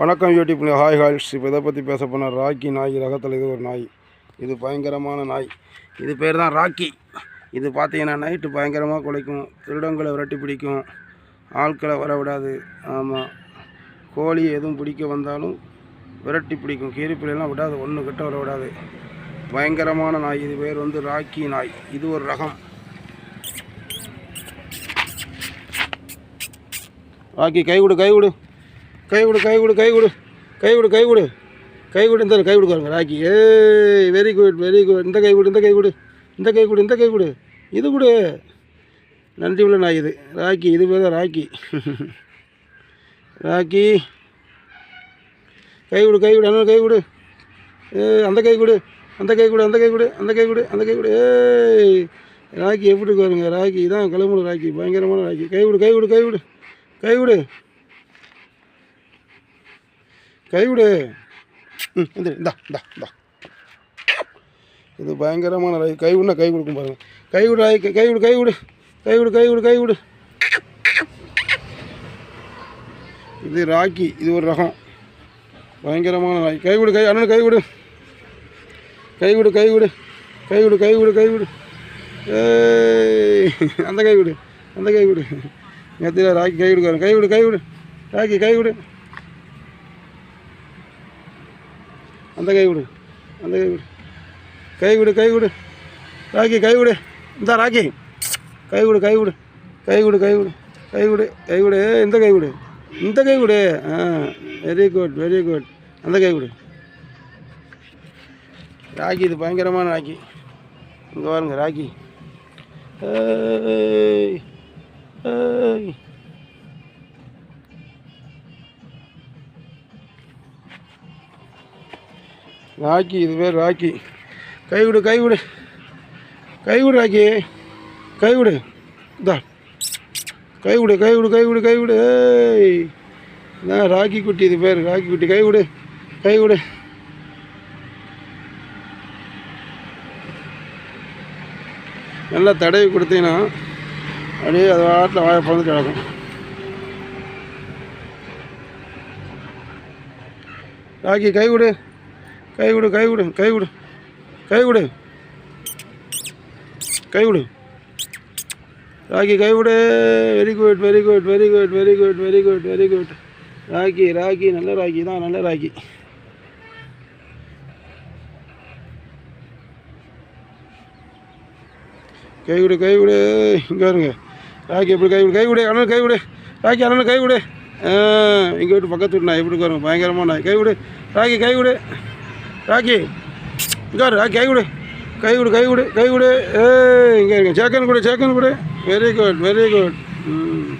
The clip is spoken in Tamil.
வணக்கம் யூடியூப் ஹாய் ஹால்ஸ் இப்போ இதை பற்றி பேச போனால் ராக்கி நாய் ரகத்தில் இது ஒரு நாய். இது பயங்கரமான நாய். இது பேர் தான் ராக்கி. இது பார்த்தீங்கன்னா நைட்டு பயங்கரமாக குலைக்கும் திருடங்களை விரட்டி பிடிக்கும். ஆட்களை வர விடாது. ஆமாம் கோழி எதுவும் பிடிக்க வந்தாலும் விரட்டி பிடிக்கும். கீரிப்பிலாம் விடாது. ஒன்று கிட்ட வர விடாது. பயங்கரமான நாய். இது பேர் வந்து ராக்கி நாய். இது ஒரு ரகம். ராக்கி கை கொடு கை கொடு. கை கொடு கை கொடு கை கொடு கை கொடு கை கொடு கை கொடு இந்த கை கொடுக்குறாங்க ராக்கி ஏய் வெரி குட் வெரி குட் இந்த கை கொடு இந்த கை கொடு இந்த கை கொடு இந்த கை கொடு இது கொடு நன்றி உள்ள நாய் இது ராக்கி இது பேர் தான் ராக்கி ராக்கி கை கொடு கை கொடு அண்ணன் கை கொடு ஏ அந்த கை கொடு அந்த கை கொடு அந்த கை கொடு அந்த கை கொடு அந்த கை கொடு ஏய் ராக்கி எப்படி பாருங்க ராக்கி இதான் கிளம்புல ராக்கி பயங்கரமான ராக்கி கை கொடு கை கொடு கை கொடு கை கொடு கை விடு கைவிடு. இந்தா இந்தா இந்தா. இது பயங்கரமான ரை கைவிடனா கை கொடுக்கும் பாருங்க. கைவிடு கை கைவிடு கைவிடு. கைவிடு கைவிடு கைவிடு. இது ராக்கி இது ஒரு ரகம். பயங்கரமான ராய் கைவிடு கை அண்ணன் கைவிடு. கைவிடு கைவிடு. கைவிடு கைவிடு கைவிடு. ஏய் அந்த கைவிடு அந்த கைவிடு. நேற்று ராக்கி கைவிடுக்காரன். கைவிடு கைவிடு. ராக்கி கைவிடு. அந்த கை விடு அந்த கை விடு. கை விடு கை விடு. ராக்கி கை விடு. இந்த ராக்கி. கை விடு கை விடு. கை விடு கை விடு. கை விடு கை விடு. இந்த கை விடு. இந்த கை விடு. ஆ வெரி குட் வெரி குட் அந்த கை விடு. ராக்கி இது பயங்கரமான ராக்கி. இங்கே பாருங்க ராக்கி. ஏய் ஏய். ராக்கி இது பேர் ராக்கி. கை விடு கை விடு கை விடு ராக்கி. கை விடுதா கை விடு கைவிடு இதா கைவிடு கைவிடு கைவிடு கைவிடு ஏய். என்ன ராக்கி குட்டி இது பேர். ராக்கி குட்டி கை விடு கை விடு நல்லா தடவி கொடுத்தீங்கன்னா அப்படியே அது வாட்டில் வாய பறந்து கிடக்கும். ராக்கி கைவிடு கை விடு கை விடு கை விடு கை விடு கை விடு ராக்கி கை விடு very good very good very good very good very good very good Rocky Rocky நல்ல ராக்கி தான் நல்ல ராக்கி. கை விடு கை விடு இங்கே வருங்க. ராக்கி எப்படி கை விடு கை விடு அண்ணன் கை விடு ராக்கி அண்ணன் கை விடு இங்கே விட்டு பக்கத்து விட்டு நான் எப்படி வரும் பயங்கரமாக நான் கை விடு ராக்கி கை விடு ராக்கி இங்கே ராக்கி கை கொடு. கை கொடு கை கொடு கை கொடு. ஏ இங்கே இருங்க. சேக்கன் கொடு சேக்கன் கொடு. வெரி குட் வெரி குட் ம்.